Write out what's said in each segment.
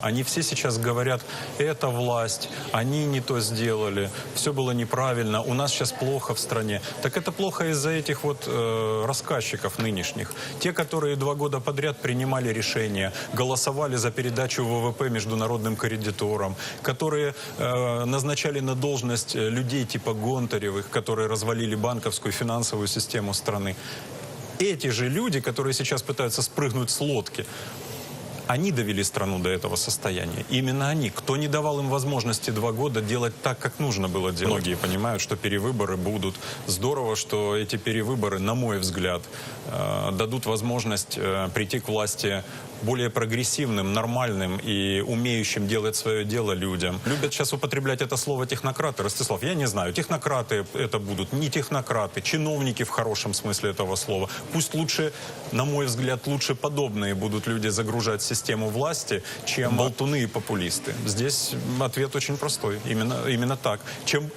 Они все сейчас говорят, это власть, они не то сделали, все было неправильно, у нас сейчас плохо в стране. Так это плохо из-за этих вот э, рассказчиков нынешних. Те, которые два года подряд принимали решения, голосовали за передачу ВВП международным кредиторам, которые э, назначали на должность э, людей типа Гонтаревых, которые развалили банковскую финансовую систему страны. Эти же люди, которые сейчас пытаются спрыгнуть с лодки, они довели страну до этого состояния. Именно они. Кто не давал им возможности два года делать так, как нужно было делать. Многие понимают, что перевыборы будут. Здорово, что эти перевыборы, на мой взгляд, э, дадут возможность э, прийти к власти более прогрессивным, нормальным и умеющим делать свое дело людям. Любят сейчас употреблять это слово технократы. Ростислав, я не знаю, технократы это будут, не технократы, чиновники в хорошем смысле этого слова. Пусть лучше, на мой взгляд, лучше подобные будут люди загружать систему власти, чем болтуны и популисты. Здесь ответ очень простой. Именно, именно так. Чем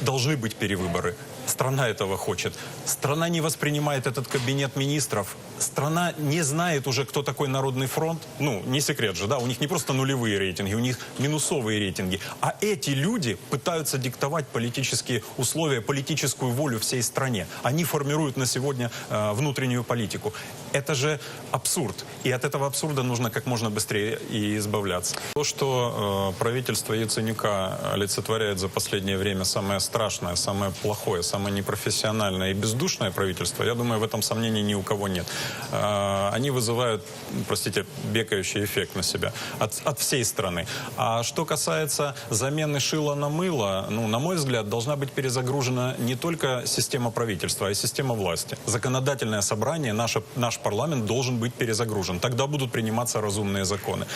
должны быть перевыборы. Страна этого хочет. Страна не воспринимает этот кабинет министров. Страна не знает уже, кто такой Народный фронт. Ну, не секрет же, да, у них не просто нулевые рейтинги, у них минусовые рейтинги. А эти люди пытаются диктовать политические условия, политическую волю всей стране. Они формируют на сегодня э, внутреннюю политику. Это же абсурд. И от этого абсурда нужно как можно быстрее и избавляться. То, что э, правительство Яценюка олицетворяет за последнее время самое страшное, самое плохое, самое непрофессиональное и бездушное правительство, я думаю, в этом сомнений ни у кого нет. Э, они вызывают, простите, бекающий эффект на себя от, от всей страны. А что касается замены шила на мыло, ну, на мой взгляд, должна быть перезагружена не только система правительства, а и система власти. Законодательное собрание, наше, наш парламент должен быть перезагружен. Тогда будут приниматься разумные законы.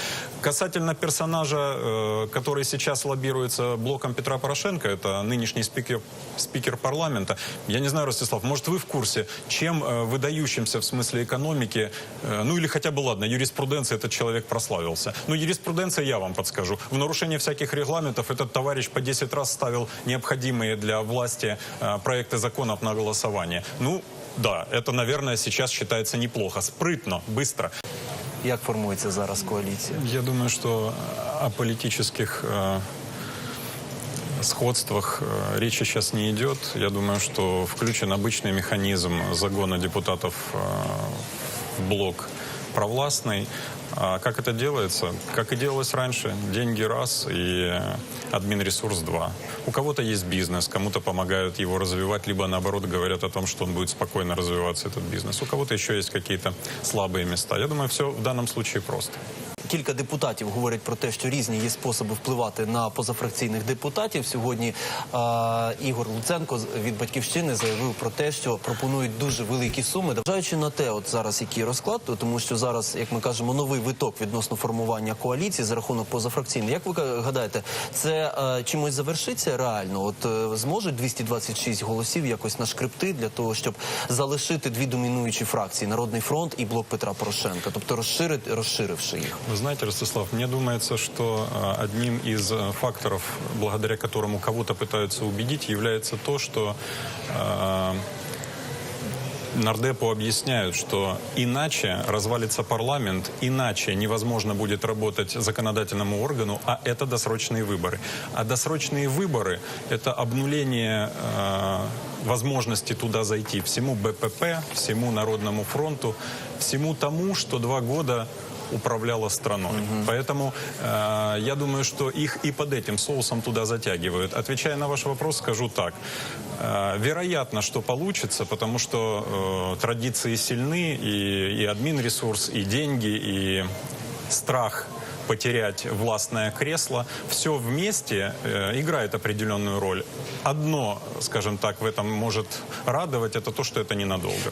Касательно персонажа, э, который сейчас лоббируется блоком Петра Порошенко, это нынешний спикер, спикер парламента. Я не знаю, Ростислав, может вы в курсе, чем э, выдающимся в смысле экономики, э, ну или хотя бы ладно, юриспруденция этот человек прославился. Но юриспруденция я вам подскажу. В нарушение всяких регламентов этот товарищ по 10 раз ставил необходимые для власти э, проекты законов на голосование. Ну, да, это, наверное, сейчас считается неплохо. Спрытно, быстро. Як формується зараз коаліція? Я думаю, что о политических э, сходствах э, речи сейчас не идет. Я думаю, что включен обычный механизм загона депутатов э, в блок провластный. А как это делается? Как и делалось раньше. Деньги раз и админресурс два. У кого-то есть бизнес, кому-то помогают его развивать, либо наоборот говорят о том, что он будет спокойно развиваться, этот бизнес. У кого-то еще есть какие-то слабые места. Я думаю, все в данном случае просто. Кілька депутатів говорять про те, що різні є способи впливати на позафракційних депутатів. Сьогодні е, Ігор Луценко від батьківщини заявив про те, що пропонують дуже великі суми. Вважаючи на те, от зараз який розклад, то тому що зараз, як ми кажемо, новий виток відносно формування коаліції за рахунок позафракційних. Як ви гадаєте, це е, чимось завершиться реально? От е, зможуть 226 голосів якось нашкребти для того, щоб залишити дві домінуючі фракції Народний фронт і блок Петра Порошенка, тобто розширити, розширивши їх. Знаете, Ростислав, мне думается, что э, одним из э, факторов, благодаря которому кого-то пытаются убедить, является то, что э, Нардепу объясняют, что иначе развалится парламент, иначе невозможно будет работать законодательному органу, а это досрочные выборы. А досрочные выборы – это обнуление э, возможности туда зайти всему БПП, всему Народному фронту, всему тому, что два года управляла страной. Поэтому э, я думаю, что их и под этим соусом туда затягивают. Отвечая на ваш вопрос, скажу так. Э, вероятно, что получится, потому что э, традиции сильны, и, и админ-ресурс, и деньги, и страх потерять властное кресло, все вместе э, играет определенную роль. Одно, скажем так, в этом может радовать, это то, что это ненадолго.